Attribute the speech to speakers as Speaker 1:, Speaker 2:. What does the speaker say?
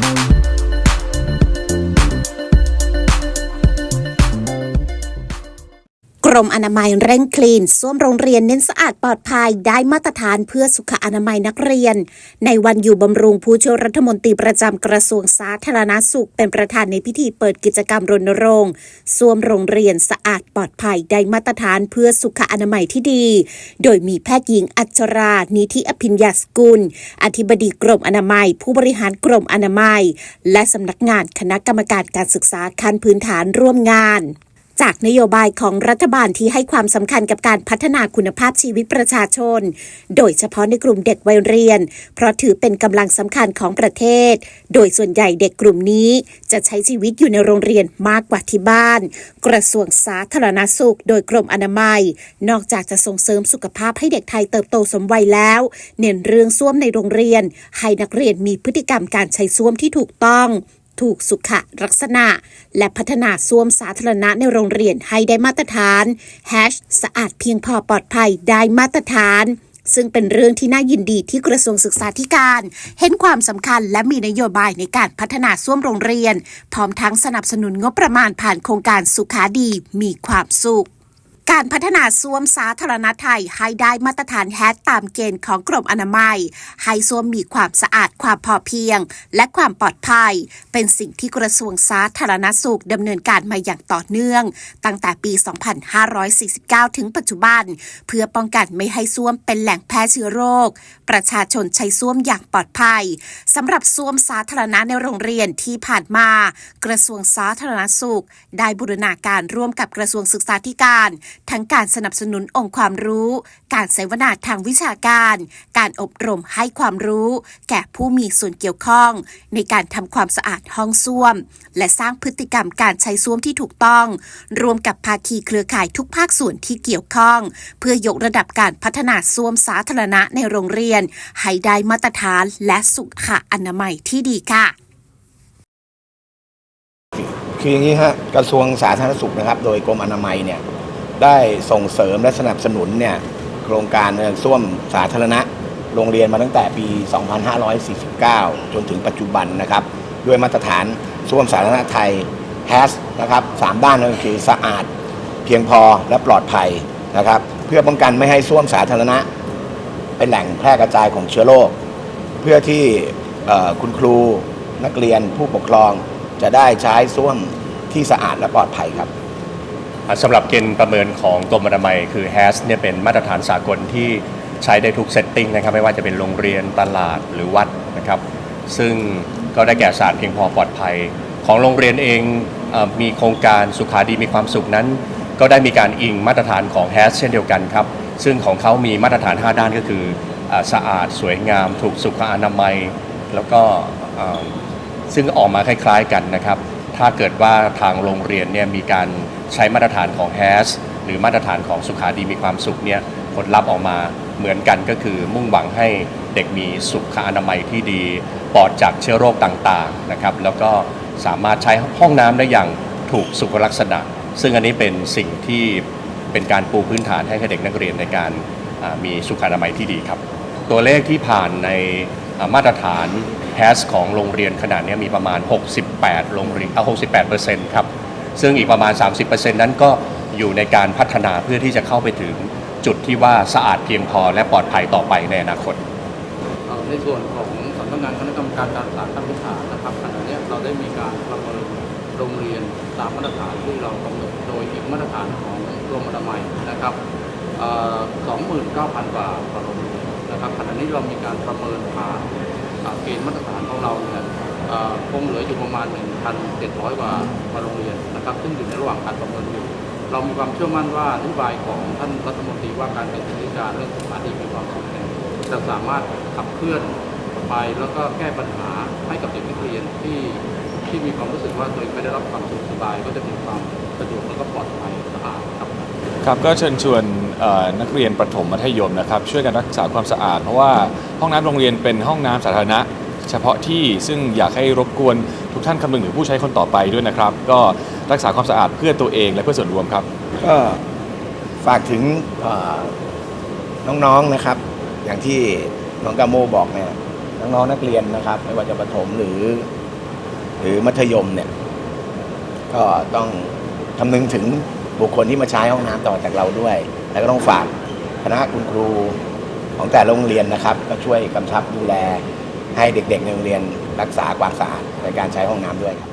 Speaker 1: ก รมอนามัยเร่งคลีนส้วมโรงเรียนเน้นสะอาดปลอดภัยได้มาตรฐานเพื่อสุขอนามัยนักเรียน ในวันอยู่บำรุงผู้ช่วยรัฐมนตรีประจำกระทรวงสาธารณสุข เป็นประธานในพิธีเปิดกิจกรรมรณรงค์ส้วมโรงเรียนสะอาดปลอดภัยได้มาตรฐานเพื่อสุขอนามัยที่ดี โดยมีแพทย์หญิงอัชรานิธิอภิญญาสกุล อธิบดีกรมอนามัย ผู้บริหารกรมอนามัย และสำนักงานคณะกรรมการการศึกษาขั้นพื้นฐานร่วมงาน จากนโยบายของรัฐบาลที่ให้ความสำคัญกับการพัฒนาคุณภาพชีวิตประชาชน โดยเฉพาะในกลุ่มเด็กวัยเรียน เพราะถือเป็นกำลังสำคัญของประเทศ โดยส่วนใหญ่เด็กกลุ่มนี้จะใช้ชีวิตอยู่ในโรงเรียนมากกว่าที่บ้าน กระทรวงสาธารณสุข โดยกรมอนามัย นอกจากจะส่งเสริมสุขภาพให้เด็กไทยเติบโตสมวัยแล้ว เน้นเรื่องส้วมในโรงเรียน ให้นักเรียนมีพฤติกรรมการใช้ส้วมที่ถูกต้อง ถูกสุขลักษณะ และพัฒนาส้วมสาธารณะในโรงเรียนให้ได้มาตรฐานแฮชสะอาดเพียงพอปลอดภัยได้มาตรฐานซึ่งเป็นเรื่องที่น่ายินดีที่กระทรวงศึกษาธิการ เห็นความสำคัญและมีนโยบายในการพัฒนาส้วมโรงเรียน พร้อมทั้งสนับสนุนงบประมาณผ่านโครงการสุขาดีมีความสุข การพัฒนาส้วมสาธารณะไทยให้ได้มาตรฐานแฮชตามเกณฑ์ของกรมอนามัย ให้ส้วมมีความสะอาดความพอเพียง และความปลอดภัย เป็นสิ่งที่กระทรวงสาธารณสุขดำเนินการมาอย่างต่อเนื่อง ตั้งแต่ปี 2549 ถึงปัจจุบัน เพื่อป้องกันไม่ให้ส้วมเป็นแหล่งแพร่เชื้อโรค ประชาชนใช้ส้วมอย่างปลอดภัยสำหรับส้วมสาธารณะในโรงเรียนที่ผ่านมา กระทรวงสาธารณสุข ได้บูรณาการร่วมกับกระทรวงศึกษาธิการ ทั้งการสนับสนุนองค์ความรู้ การเสวนาทางวิชาการ การอบรมให้ความรู้ แก่ผู้มีส่วนเกี่ยวข้อง ในการทำความสะอาดห้องส้วม และสร้างพฤติกรรมการใช้ส้วมที่ถูกต้อง รวมกับภาคีเครือข่ายทุกภาคส่วนที่เกี่ยวข้อง เพื่อยกระดับการพัฒนาส้วมสาธารณะในโรงเรียน ให้ได้มาตรฐานและสุขอนามัยที่ดีค่ะ
Speaker 2: คืออย่างนี้ฮะกระทรวงสาธารณสุขนะครับ โดยกรมอนามัยเนี่ย ได้ส่งเสริมและสนับสนุนเนี่ยโครงการเส้วมสาธารณะ โรงเรียนมาตั้งแต่ปี 2549 จนถึงปัจจุบันนะครับ ด้วยมาตรฐานส้วมสาธารณะไทย HAS นะครับสามด้านนั่นคือสะอาด เพียงพอและปลอดภัยนะครับ เพื่อป้องกันไม่ให้ส้วมสาธารณะ เป็นแหล่งแพร่กระจายของเชื้อโรคเพื่อที่คุณครูนักเรียนผู้ปกครองจะได้ใช้ส้วมที่สะอาดและปลอดภัยครับ
Speaker 3: สำหรับเกณฑ์ประเมินของกรมอนามัยคือ HAS เนี่ยเป็นมาตรฐานสากลที่ใช้ได้ทุกเซตติ้งนะครับไม่ว่าจะเป็นโรงเรียนตลาดหรือวัดนะครับ ซึ่งก็ได้แก่สารเพียงพอปลอดภัย ของโรงเรียนเองเออมีโครงการสุขาดีมีความสุขนั้น ก็ได้มีการอิงมาตรฐานของ HAS เช่นเดียวกันครับ ซึ่งของเขามีมาตรฐาน 5 ด้านก็คืออสะอาดสวยงาม ถูกสุขอนามัย แล้วก็เอ่อซึ่งออกมาคล้าย ๆกันนะครับ ถ้าเกิดว่าทางโรงเรียนเนี่ยมีการ ใช้มาตรฐานของ HAS หรือมาตรฐานของสุขาดีมีความสุขเนี่ยผลลัพธ์ออกมาเหมือนกันก็คือมุ่งหวังให้เด็กมีสุขอนามัยที่ดี ปลอดจากเชื้อโรคต่างๆนะครับแล้วก็สามารถใช้ห้องน้ำได้อย่างถูกสุขลักษณะ ซึ่งอันนี้เป็นสิ่งที่เป็นการปูพื้นฐานให้เด็กนักเรียนในการมีสุขอนามัยที่ดีครับ ตัวเลขที่ผ่านในมาตรฐาน HAS ของโรงเรียนขนาดนี้มีประมาณ 68 โรงเรียนเอา68เปอร์เซ็นต์ครับ ซึ่งอีกประมาณ 30%นั้นก็อยู่ในการพัฒนาเพื่อที่จะเข้าไปถึงจุดที่ว่าสะอาดเพียงพอและปลอดภัยต่อไปในอนาคต
Speaker 4: ในส่วนของสำนักงานคณะกรรมการการศึกษาขั้นพื้นฐานนะครับขณะนี้เราได้มีการประเมินโรงเรียนตามมาตรฐานที่เรากำหนดโดยอีกมาตรฐานของกรมอนามัยนะครับเอ่อ29,000บาต่อโรงเรียนนะครับขณะนี้เรามีการประเมินผ่านเกณฑ์มาตรฐานของเราเนี่ย คงเหลืออยู่ประมาณ 1,700กว่ากว่าโรงเรียนนะครับ ซึ่งอยู่ในระหว่างการประเมินอยู่ เรามีความเชื่อมั่นว่านโยบายของท่านรัฐมนตรีว่าการกระทรวงศึกษาธิการเรื่องสมาธิมีความสุขเนี่ยจะสามารถขับเคลื่อนไปแล้วก็แก้ปัญหาให้กับเด็กนักเรียนที่ที่มีความรู้สึกว่าตัวเองไม่ได้รับความสุขสบาย ก็จะมีความสะดวกแล้วก็ปลอดภัยสะอาดครับ
Speaker 5: ครับก็เชิญชวนนักเรียนประถมมัธยมนะครับ ช่วยกันรักษาความสะอาด เพราะว่าห้องน้ำโรงเรียนเป็นห้องน้ำสาธารณะ เฉพาะที่ซึ่งอยากให้รบกวนทุกท่านคำนึงถึงผู้ใช้คนต่อไปด้วยนะครับ ก็รักษาความสะอาดเพื่อตัวเองและเพื่อส่วนรวมครับ
Speaker 2: ก็ฝากถึงเอ่อน้องๆนะครับ อย่างที่น้องกาโมบอกเนี่ยน้องๆนักเรียนนะครับ ไม่ว่าจะประถมหรือ หรือมัธยมเนี่ย ก็ต้องคำนึงถึงบุคคลที่มาใช้ห้องน้ำต่อจากเราด้วย แล้วก็ต้องฝากคณะคุณครูของแต่ละโรงเรียนนะครับ ก็ช่วยกำชับดูแล ให้เด็กๆในโรงเรียนรักษาความสะอาดในการใช้ห้องน้ำด้วยครับ